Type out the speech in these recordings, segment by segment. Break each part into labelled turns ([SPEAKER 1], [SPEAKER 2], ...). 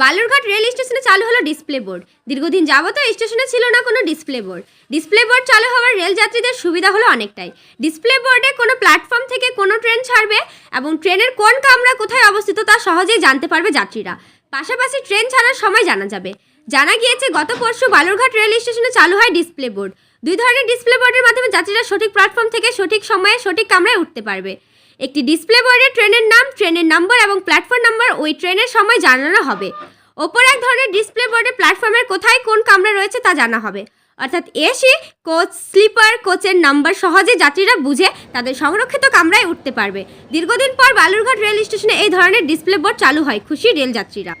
[SPEAKER 1] Balurghat rail স্টেশনে চালু হলো ডিসপ্লে বোর্ড। দীর্ঘদিন যাবত স্টেশনে ছিল না কোনো ডিসপ্লে বোর্ড। ডিসপ্লে বোর্ড চালু হওয়ার রেল যাত্রীদের সুবিধা হলো অনেকটাই। ডিসপ্লে বোর্ডে কোনো প্ল্যাটফর্ম থেকে কোনো ট্রেন ছাড়বে এবং ট্রেনের কোন কামরা কোথায় অবস্থিত তা সহজেই জানতে পারবে যাত্রীরা। পাশাপাশি ট্রেন ছাড়ার সময় জানা যাবে। জানা গিয়েছে, গত পরশু বালুরঘাট রেল স্টেশনে চালু হয় ডিসপ্লে বোর্ড। দুই ধরনের ডিসপ্লে বোর্ডের মাধ্যমে যাত্রীরা সঠিক প্ল্যাটফর্ম থেকে সঠিক সময়ে সঠিক কামরায় উঠতে পারবে। একটি ডিসপ্লে বোর্ডে ট্রেনের নাম, ট্রেনের নম্বর এবং প্ল্যাটফর্ম নাম্বার ওই ট্রেনের সময় জানানো হবে। ওপর এক ধরনের ডিসপ্লে বোর্ডে প্ল্যাটফর্মের কোথায় কোন কামরা রয়েছে তা জানা হবে। অর্থাৎ এসি, কোচ, স্লিপার, কোচের নাম্বার সহজে যাত্রীরা বুঝে তাদের সংরক্ষিত কামরায় উঠতে পারবে। দীর্ঘদিন পর বালুরঘাট রেল স্টেশনে এই ধরনের ডিসপ্লে বোর্ড চালু হয়। খুশি রেল যাত্রীরা।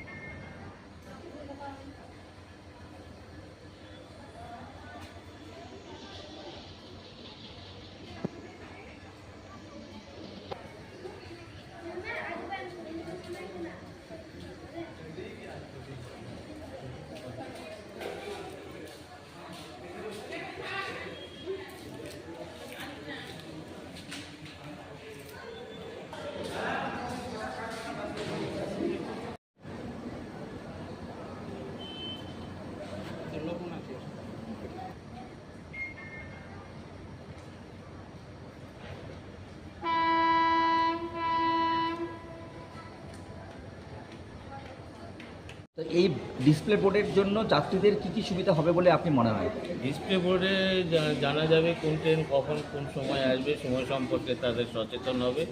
[SPEAKER 2] তো এই ডিসপ্লে বোর্ডের জন্য যাত্রীদের কি কি সুবিধা হবে বলে আপনি মনে হয়?
[SPEAKER 3] ডিসপ্লে বোর্ডে জানা যাবে কোন ট্রেন কখন কোন সময় আসবে সময় সম্পর্কে তাদের সচেতন হবে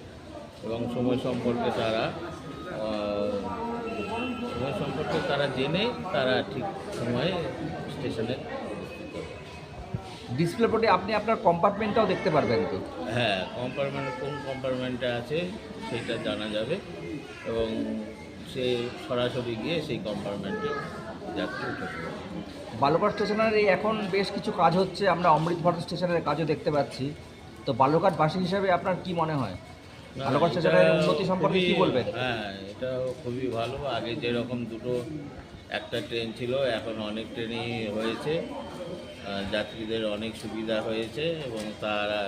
[SPEAKER 3] এবং সময় সম্পর্কে তারা সময় সম্পর্কে তারা জেনে তারা ঠিক সময়ে স্টেশনে
[SPEAKER 2] ডিসপ্লে বোর্ডে আপনি আপনার কম্পার্টমেন্টটাও দেখতে পারবেন তো?
[SPEAKER 3] হ্যাঁ কম্পার্টমেন্ট কোন কম্পার্টমেন্টে আছে সেটা জানা যাবে এবং সে সরাসরি গিয়ে সেই কম্পার্টমেন্টে যাত্রী উঠে পড়বে।
[SPEAKER 2] বালুরঘাট স্টেশনের এই এখন বেশ কিছু কাজ হচ্ছে আমরা অমৃতভর স্টেশনের কাজও দেখতে পাচ্ছি। তো বালুরঘাটবাসী হিসাবে আপনার কি মনে হয়?
[SPEAKER 3] এটা
[SPEAKER 2] স্টেশনের উন্নতি সম্পর্কে কি বলবেন?
[SPEAKER 3] হ্যাঁ এটা খুবই ভালো। আগে যেরকম দুটো একটা ট্রেন ছিল এখন অনেক ট্রেনই হয়েছে। যাত্রীদের অনেক সুবিধা হয়েছে এবং তারা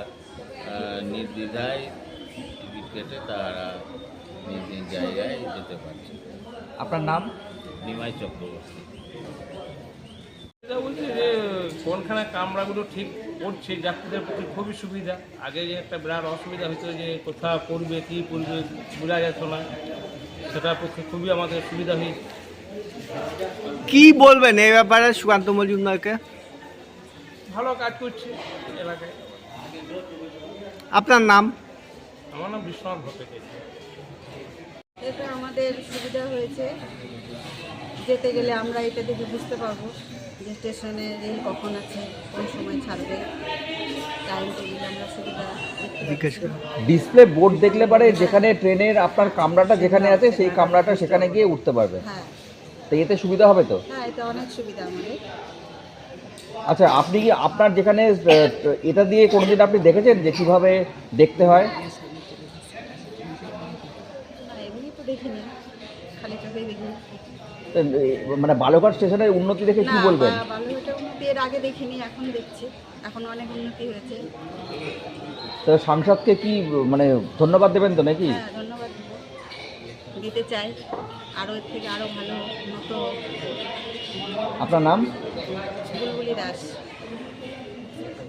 [SPEAKER 3] নির্দ্বিধায় টিকিট কেটে তারা নিজ নিজ জায়গায় যেতে পারছে।
[SPEAKER 2] আপনার নাম?
[SPEAKER 3] নিমাই চক্রবর্তী।
[SPEAKER 4] এটা বলছে যে কোনখানে কামরাগুলো ঠিক পড়ছে যাত্রীদের পক্ষে খুবই সুবিধা। আগে যে একটা বিরাট অসুবিধা হতো যে কোথাও পড়বে কী পড়বে বোঝা যেত না। সেটার পক্ষে খুবই আমাদের সুবিধা হয়েছে।
[SPEAKER 5] কি বলবেন এই ব্যাপারে সুকান্ত মজুমদারকে?
[SPEAKER 4] ভালো কাজ করছে এলাকায়।
[SPEAKER 5] আপনার নাম?
[SPEAKER 4] আমার নাম বিশ্বনাথ ভট্টাচার্য।
[SPEAKER 6] এটা আমাদের সুবিধা হয়েছে। যেতে গেলে আমরা এটা দেখে বুঝতে পারব যে স্টেশনে রেল কখন আছে কোন সময় ছাড়বে। টাইম টেবিল আমরা সুবিধা।
[SPEAKER 2] ডিসপ্লে বোর্ড দেখলে পারে যেখানে ট্রেনের আপনার কামরাটা যেখানে আছে সেই কামরাটা সেখানে গিয়ে উঠতে পারবে।
[SPEAKER 6] হ্যাঁ।
[SPEAKER 2] তো এতে সুবিধা হবে তো?
[SPEAKER 6] হ্যাঁ এটা অনেক সুবিধা আমাদের।
[SPEAKER 2] আচ্ছা আপনি কি আপনার যেখানে এটা দিয়ে কোনোদিন আপনি দেখেছেন যে কীভাবে দেখতে হয়
[SPEAKER 6] না এমনি তো দেখিনি। খালি চোখেই দেখিনি।
[SPEAKER 2] মানে বালুরঘাট স্টেশনের উন্নতি দেখে কি বলবেন?
[SPEAKER 6] বা- উন্নতি এর আগে দেখিনি এখন দেখছি। এখন অনেক উন্নতি হয়েছে।
[SPEAKER 2] তো সাংসদকে কি মানে ধন্যবাদ দেবেন তো নাকি?
[SPEAKER 6] হ্যাঁ ধন্যবাদ দিব। দিতে চাই। আরও এর থেকে আরও ভালো উন্নত।
[SPEAKER 2] আপনার নাম?
[SPEAKER 6] বুলবুলি দাস।